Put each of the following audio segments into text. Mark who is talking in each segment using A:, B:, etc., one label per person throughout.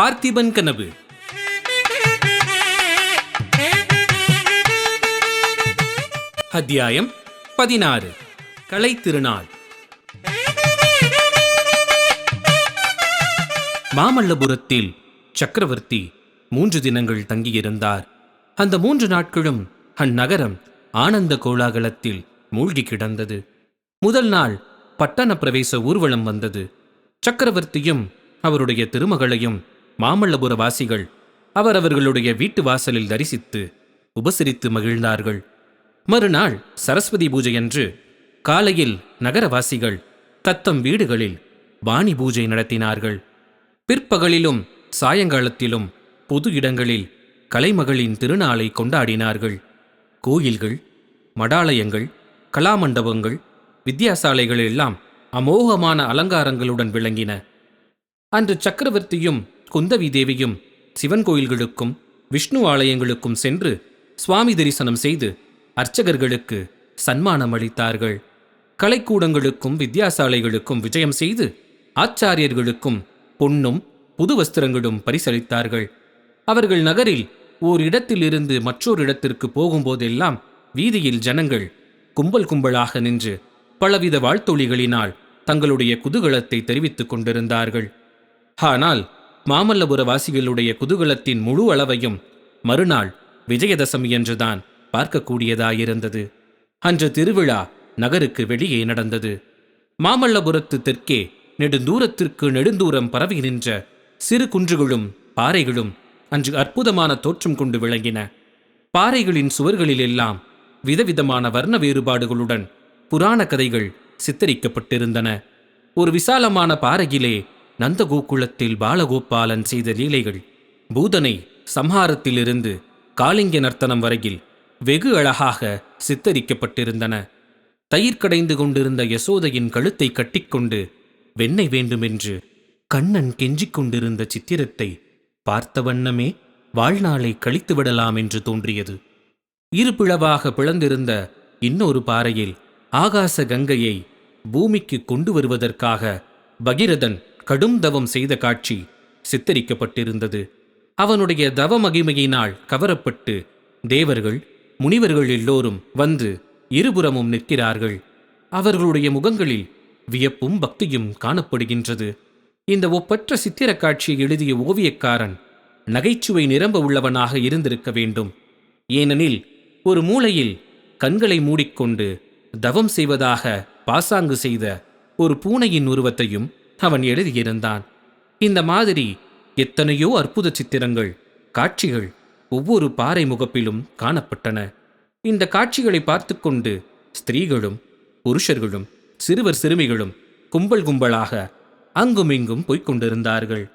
A: பார்த்திபன் கனவு. அத்தியாயம் பதினாறு. கலை திருநாள். மாமல்லபுரத்தில் சக்கரவர்த்தி மூன்று தினங்கள் தங்கியிருந்தார். அந்த மூன்று நாட்களும் அந்நகரம் ஆனந்த கோலாகலத்தில் மூழ்கி கிடந்தது. முதல் நாள் பட்டண பிரவேச ஊர்வலம் வந்தது. சக்கரவர்த்தியும் அவருடைய திருமகளையும் மாமல்லபுர வாசிகள் அவரவர்களுடைய வீட்டு வாசலில் தரிசித்து உபசரித்து மகிழ்ந்தார்கள். மறுநாள் சரஸ்வதி பூஜையன்று காலையில் நகரவாசிகள் தத்தம் வீடுகளில் வாணி பூஜை நடத்தினார்கள். பிற்பகலிலும் சாயங்காலத்திலும் பொது இடங்களில் கலைமகளின் திருநாளை கொண்டாடினார்கள். கோயில்கள் மடாலயங்கள் கலாமண்டபங்கள் வித்தியாசாலைகள் எல்லாம் அமோகமான அலங்காரங்களுடன் விளங்கின. அன்று சக்கரவர்த்தியும் குந்தவி தேவியும் சிவன் கோயில்களுக்கும் விஷ்ணு ஆலயங்களுக்கும் சென்று சுவாமி தரிசனம் செய்து அர்ச்சகர்களுக்கு சன்மானம் அளித்தார்கள். கலைக்கூடங்களுக்கும் வித்தியாசாலைகளுக்கும் விஜயம் செய்து ஆச்சாரியர்களுக்கும் பொன்னும் புது வஸ்திரங்களும் பரிசளித்தார்கள். அவர்கள் நகரில் ஓர் இடத்திலிருந்து மற்றொரு இடத்திற்கு போகும்போதெல்லாம் வீதியில் ஜனங்கள் கும்பல் கும்பலாக நின்று பலவித வாழ்த்தொழிகளினால் தங்களுடைய குதூகலத்தை தெரிவித்துக் கொண்டிருந்தார்கள். ஆனால் மாமல்லபுர வாசிகளுடைய குதூகலத்தின் முழு அளவையும் மறுநாள் விஜயதசமி என்றுதான் பார்க்கக்கூடியதாயிருந்தது. அன்று திருவிழா நகருக்கு வெளியே நடந்தது. மாமல்லபுரத்து தெற்கே நெடுந்தூரத்திற்கு நெடுந்தூரம் பரவி நின்ற சிறு குன்றுகளும் பாறைகளும் அன்று அற்புதமான தோற்றம் கொண்டு விளங்கின. பாறைகளின் சுவர்களிலெல்லாம் விதவிதமான வர்ண வேறுபாடுகளுடன் புராண கதைகள் சித்தரிக்கப்பட்டிருந்தன. ஒரு விசாலமான பாறையிலே நந்தகோகுலத்தில் பாலகோபாலன் செய்த லீலைகள். பூதனை சம்ஹாரத்திலிருந்து காளிங்க நர்த்தனம் வரையில் வெகு அழகாக சித்தரிக்கப்பட்டிருந்தன. தயிர் கடைந்து கொண்டிருந்த யசோதையின் கழுத்தை கட்டிக்கொண்டு வெண்ணை வேண்டுமென்று கண்ணன் கெஞ்சிக் கொண்டிருந்த சித்திரத்தை பார்த்த வண்ணமே வாழ்நாளை கழித்து விடலாம் என்று தோன்றியது. இரு பிளவாக பிளந்திருந்த இன்னொரு பாறையில் ஆகாச கங்கையை பூமிக்கு கொண்டு வருவதற்காக பகிரதன் கடும் தவம் செய்த காட்சி சித்தரிக்கப்பட்டிருந்தது. அவனுடைய தவ மகிமையினால் கவரப்பட்டு தேவர்கள் முனிவர்கள் எல்லோரும் வந்து இருபுறமும் நிற்கிறார்கள். அவர்களுடைய முகங்களில் வியப்பும் பக்தியும் காணப்படுகின்றது. இந்த ஒப்பற்ற சித்திரக் காட்சியை எழுதிய ஓவியக்காரன் நகைச்சுவை நிரம்ப உள்ளவனாக இருந்திருக்க வேண்டும். ஏனெனில் ஒரு மூலையில் கண்களை மூடிக்கொண்டு தவம் செய்வதாக பாசாங்கு செய்த ஒரு பூனையின் உருவத்தையும் அவன் எழுதியிருந்தான். இந்த மாதிரி எத்தனையோ அற்புத சித்திரங்கள் காட்சிகள் ஒவ்வொரு பாறை முகப்பிலும் காணப்பட்டன. இந்த காட்சிகளை பார்த்துக்கொண்டு ஸ்திரீகளும் புருஷர்களும் சிறுவர் சிறுமிகளும் கும்பல் கும்பலாக அங்குமிங்கும் போய்க் கொண்டிருந்தார்கள்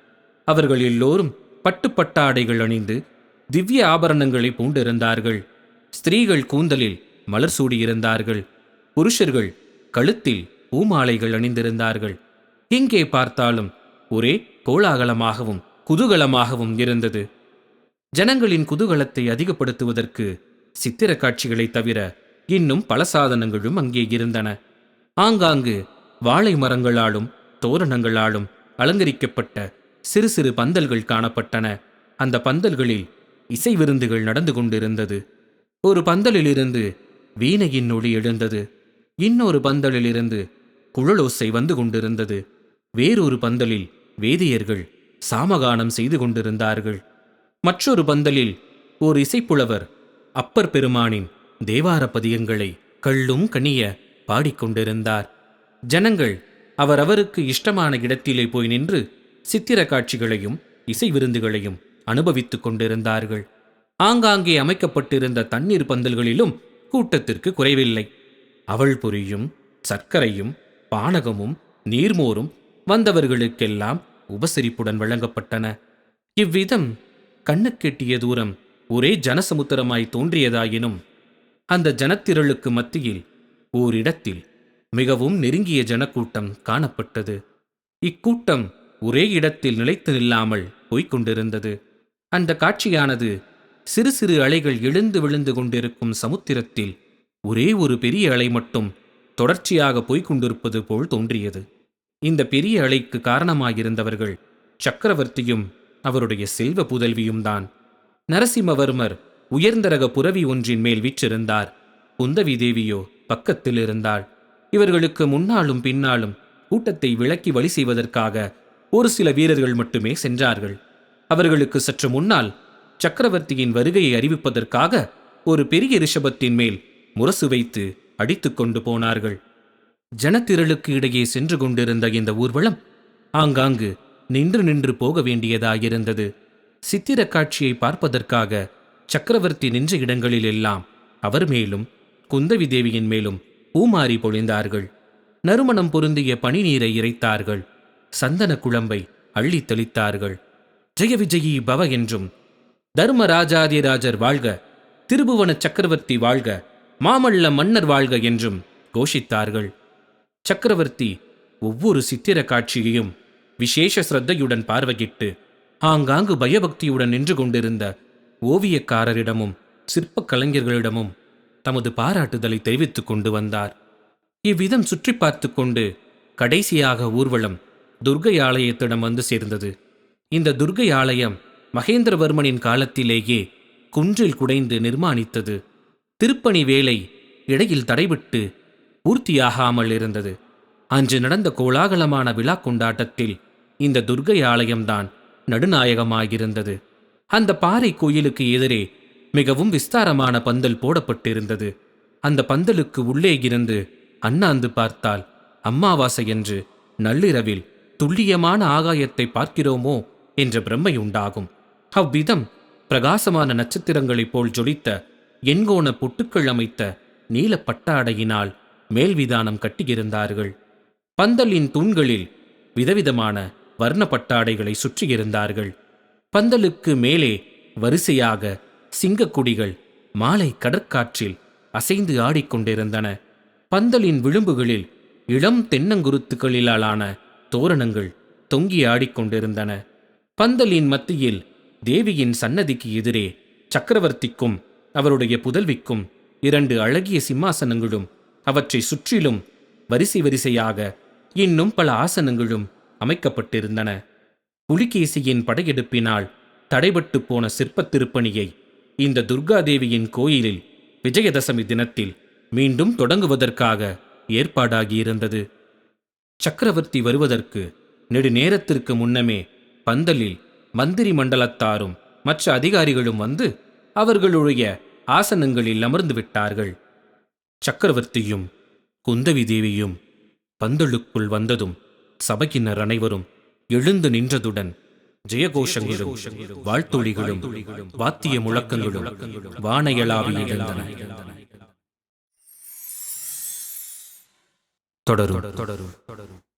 A: அவர்கள் எல்லோரும் பட்டுப்பட்டாடைகள் அணிந்து திவ்ய ஆபரணங்களை பூண்டிருந்தார்கள். ஸ்திரீகள் கூந்தலில் மலர் சூடியிருந்தார்கள். புருஷர்கள் கழுத்தில் பூமாலைகள் அணிந்திருந்தார்கள். எங்கே பார்த்தாலும் ஒரே கோலாகலமாகவும் குதூகலமாகவும் இருந்தது. ஜனங்களின் குதூகலத்தை அதிகப்படுத்துவதற்கு சித்திர காட்சிகளைத் தவிர இன்னும் பல சாதனங்களும் அங்கே இருந்தன. ஆங்காங்கு வாழை மரங்களாலும் தோரணங்களாலும் அலங்கரிக்கப்பட்ட சிறு சிறு பந்தல்கள் காணப்பட்டன. அந்த பந்தல்களில் இசை விருந்துகள் நடந்து கொண்டிருந்தது. ஒரு பந்தலிலிருந்து வீணையின் ஒளி எழுந்தது. இன்னொரு பந்தலிலிருந்து குழலோசை வந்து கொண்டிருந்தது. வேறொரு பந்தலில் வேதியர்கள் சாமகானம் செய்து கொண்டிருந்தார்கள். மற்றொரு பந்தலில் ஓர் இசைப்புலவர் அப்பர் பெருமானின் தேவார பதியங்களை கள்ளும் கனிய பாடிக்கொண்டிருந்தார் ஜனங்கள் அவரவருக்கு இஷ்டமான இடத்திலே போய் நின்று சித்திர காட்சிகளையும் இசை விருந்துகளையும் அனுபவித்துக் கொண்டிருந்தார்கள். ஆங்காங்கே அமைக்கப்பட்டிருந்த தண்ணீர் பந்தல்களிலும் கூட்டத்திற்கு குறைவில்லை. அவள் பொரியும் சர்க்கரையும் பானகமும் நீர்மோரும் வந்தவர்களுக்கெல்லாம் உபசரிப்புடன் வழங்கப்பட்டன. இவ்விதம் கண்ணுக்கெட்டிய தூரம் ஒரே ஜனசமுத்திரமாய் தோன்றியதாயினும் அந்த ஜனத்திரளுக்கு மத்தியில் ஓரிடத்தில் மிகவும் நெருங்கிய ஜனக்கூட்டம் காணப்பட்டது. இக்கூட்டம் ஒரே இடத்தில் நிலைத்து நில்லாமல் போய்க் கொண்டிருந்தது. அந்த காட்சியானது சிறு சிறு அலைகள் எழுந்து விழுந்து கொண்டிருக்கும் சமுத்திரத்தில் ஒரே ஒரு பெரிய அலை மட்டும் தொடர்ச்சியாக போய்க் கொண்டிருப்பது போல் தோன்றியது. இந்த பெரிய அலைக்கு காரணமாயிருந்தவர்கள் சக்கரவர்த்தியும் அவருடைய செல்வ புதல்வியும் தான் நரசிம்மவர்மர் உயர்ந்த ரக புரவி ஒன்றின் மேல் வீற்றிருந்தார். குந்தவி தேவியோ பக்கத்தில் இருந்தாள். இவர்களுக்கு முன்னாலும் பின்னாலும் கூட்டத்தை விளக்கி வழி செய்வதற்காக ஒரு சில வீரர்கள் மட்டுமே சென்றார்கள். அவர்களுக்கு சற்று முன்னால் சக்கரவர்த்தியின் வருகையை அறிவிப்பதற்காக ஒரு பெரிய ரிஷபத்தின் மேல் முரசு வைத்து அடித்து கொண்டு போனார்கள். ஜனத்திரளுக்கு இடையே சென்று கொண்டிருந்த இந்த ஊர்வலம் ஆங்காங்கு நின்று நின்று போக வேண்டியதாயிருந்தது. சித்திர காட்சியை பார்ப்பதற்காக சக்கரவர்த்தி நின்ற இடங்களில் எல்லாம் அவர் மேலும் குந்தவி தேவியின் மேலும் பூமாரி பொழிந்தார்கள். நறுமணம் பொருந்திய பனிநீரை இறைத்தார்கள். சந்தன குழம்பை அள்ளித் தெளித்தார்கள். ஜெய விஜயி பவ என்றும் தர்மராஜாதிராஜர் வாழ்க திருபுவன சக்கரவர்த்தி வாழ்க மாமல்ல மன்னர் வாழ்க என்றும் கோஷித்தார்கள். சக்கரவர்த்தி ஒவ்வொரு சித்திர காட்சியையும் விசேஷ சிரத்தையுடன் பார்வையிட்டு ஆங்காங்கு பயபக்தியுடன் நின்று கொண்டிருந்த ஓவியக்காரரிடமும் சிற்பக் கலைஞர்களிடமும் தமது பாராட்டுதலை தெரிவித்துக் கொண்டு வந்தார். இவ்விதம் சுற்றி பார்த்து கொண்டு கடைசியாக ஊர்வலம் துர்கை ஆலயத்திடம் வந்து சேர்ந்தது. இந்த துர்கை ஆலயம் மகேந்திரவர்மனின் காலத்திலேயே குன்றில் குடைந்து நிர்மாணித்தது. திருப்பணி வேலை இடையில் தடைபட்டு பூர்த்தியாகாமல் இருந்தது. அன்று நடந்த கோலாகலமான விழா கொண்டாட்டத்தில் இந்த துர்கை ஆலயம்தான் நடுநாயகமாயிருந்தது. அந்த பாறை கோயிலுக்கு எதிரே மிகவும் விஸ்தாரமான பந்தல் போடப்பட்டிருந்தது. அந்த பந்தலுக்கு உள்ளே இருந்து அண்ணாந்து பார்த்தால் அம்மாவாசை என்று நள்ளிரவில் துல்லியமான ஆகாயத்தை பார்க்கிறோமோ? என்ற பிரம்மை உண்டாகும் அவ்விதம் பிரகாசமான நட்சத்திரங்களைப் போல் ஜொலித்த எண்கோண பொட்டுக்கள் அமைத்த நீல பட்டாடையினால் மேல்விதானம் கட்டியிருந்தார்கள். பந்தலின் தூண்களில் விதவிதமான வர்ண பட்டாடைகளை சுற்றியிருந்தார்கள். பந்தலுக்கு மேலே வரிசையாக சிங்கக்குடிகள் மாலை கடற்காற்றில் அசைந்து ஆடிக்கொண்டிருந்தன. பந்தலின் விளிம்புகளில் இளம் தென்னங்குருத்துக்களிலான தோரணங்கள் தொங்கி ஆடிக்கொண்டிருந்தன. பந்தலின் மத்தியில் தேவியின் சன்னதிக்கு எதிரே சக்கரவர்த்திக்கும் அவருடைய புதல்விக்கும் இரண்டு அழகிய சிம்மாசனங்களும் அவற்றை சுற்றிலும் வரிசை வரிசையாக இன்னும் பல ஆசனங்களும் அமைக்கப்பட்டிருந்தன. புலிகேசியின் படையெடுப்பினால் தடைபட்டு போன சிற்பத் திருப்பணியை இந்த துர்காதேவியின் கோயிலில் விஜயதசமி தினத்தில் மீண்டும் தொடங்குவதற்காக ஏற்பாடாகியிருந்தது. சக்கரவர்த்தி வருவதற்கு நெடுநேரத்திற்கு முன்னமே பந்தலில் மந்திரி மண்டலத்தாரும் மற்ற அதிகாரிகளும் வந்து அவர்களுடைய ஆசனங்களில் அமர்ந்து விட்டார்கள். சக்கரவர்த்தியும் குந்தவி தேவியும் பந்தலுக்குள் வந்ததும் சபையினர் அனைவரும் எழுந்து நின்றதுடன் ஜெயகோஷங்களும் வாழ்த்தொழிகளும் வாத்திய முழக்கங்களும் வானையளாவி எழுந்தன. தொடரும் தொடரும் தொடரும்.